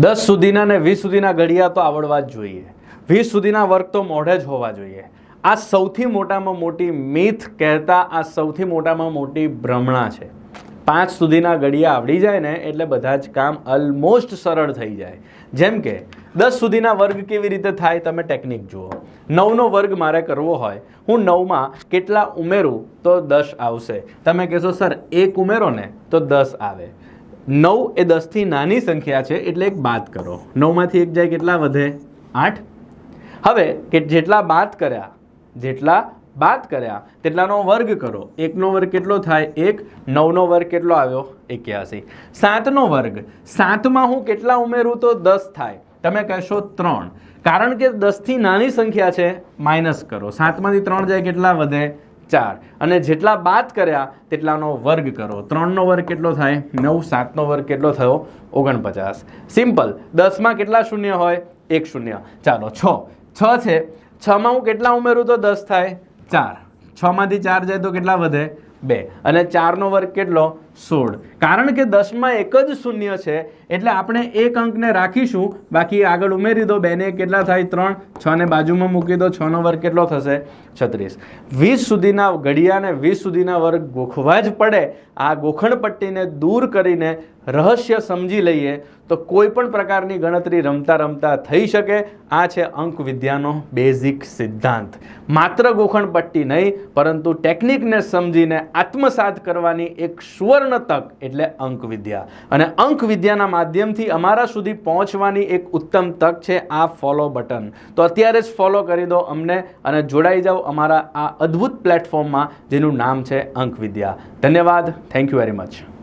દસ સુધીના ને વીસ સુધીના ઘડિયા તો આવડવા જ જોઈએ. વીસ સુધીના વર્ક તો મોઢે જ હોવા જોઈએ. આ સૌથી મોટામાં મોટી મિથ કહેતા આ સૌથી મોટામાં મોટી ભ્રમણા છે. પાંચ સુધીના ઘડિયા આવડી જાય ને એટલે બધા જ કામ ઓલમોસ્ટ સરળ થઈ જાય. જેમ કે, દસ સુધીના વર્ગ કેવી રીતે થાય તમે ટેકનિક જુઓ. નવનો વર્ગ મારે કરવો હોય. હું નવમાં કેટલા ઉમેરું તો દસ આવશે. તમે કહેશો, સર, એક ઉમેરો ને તો દસ આવે. નવ એ દસથી નાની સંખ્યા છે એટલે એક બાદ કરો. નવમાંથી એક જાય કેટલા વધે? આઠ. હવે કે જેટલા બાદ કર્યા, જેટલા બાદ કર્યા, તેટલાનો વર્ગ કરો. એકનો વર્ગ કેટલો થાય? એક. નવનો વર્ગ કેટલો આવ્યો? એક્યાસી. સાતનો વર્ગ. સાતમાં હું કેટલા ઉમેરું તો દસ થાય. તમે કહેશો ત્રણ. કારણ કે દસથી નાની સંખ્યા છે, માઇનસ કરો. સાતમાંથી ત્રણ જાય કેટલા વધે? ચાર. અને જેટલા બાદ કર્યા, તેટલાનો વર્ગ કરો. ત્રણનો વર્ગ કેટલો થાય? નવ. સાતનો વર્ગ કેટલો થયો? ઓગણપચાસ. સિમ્પલ. દસમાં કેટલા શૂન્ય હોય? એક શૂન્ય. ચાલો, છ. છ છે. છમાં હું કેટલા ઉમેરું તો દસ થાય? ચાર. છમાંથી ચાર જાય તો કેટલા વધે? બે. અને ચારનો વર્ગ કેટલો? સોળ. કારણ કે દસમાં એક જ શૂન્ય છે, એટલે આપણે એક અંકને રાખીશું. બાકી આગળ ઉમેરી દો, બેને કેટલા થાય? ત્રણ. છ ને બાજુમાં મૂકી દો, છનો વર્ગ કેટલો થશે? છત્રીસ. વીસ સુધીના ઘડિયાને વીસ સુધીના વર્ગ ગોખવા જ પડે. આ ગોખણપટ્ટીને દૂર કરીને રહસ્ય સમજી લઈએ તો કોઈ પણ પ્રકારની ગણતરી રમતા રમતા થઈ શકે. આ છે અંક વિદ્યાનો બેઝિક સિદ્ધાંત. માત્ર ગોખણ પટ્ટી નહીં, પરંતુ ટેકનિકને સમજીને આત્મસાત કરવાની એક સુવર્ણ તક એટલે અંક વિદ્યા. અને અંક વિદ્યાના માધ્યમથી અમારા સુધી પહોંચવાની એક ઉત્તમ તક છે આ ફોલો બટન તો અત્યારે જ ફોલો કરી દો અમને અને જોડાઈ જાઓ અમારા આ અદ્ભુત પ્લેટફોર્મમાં જેનું નામ છે અંક વિદ્યા. ધન્યવાદ. Thank you very much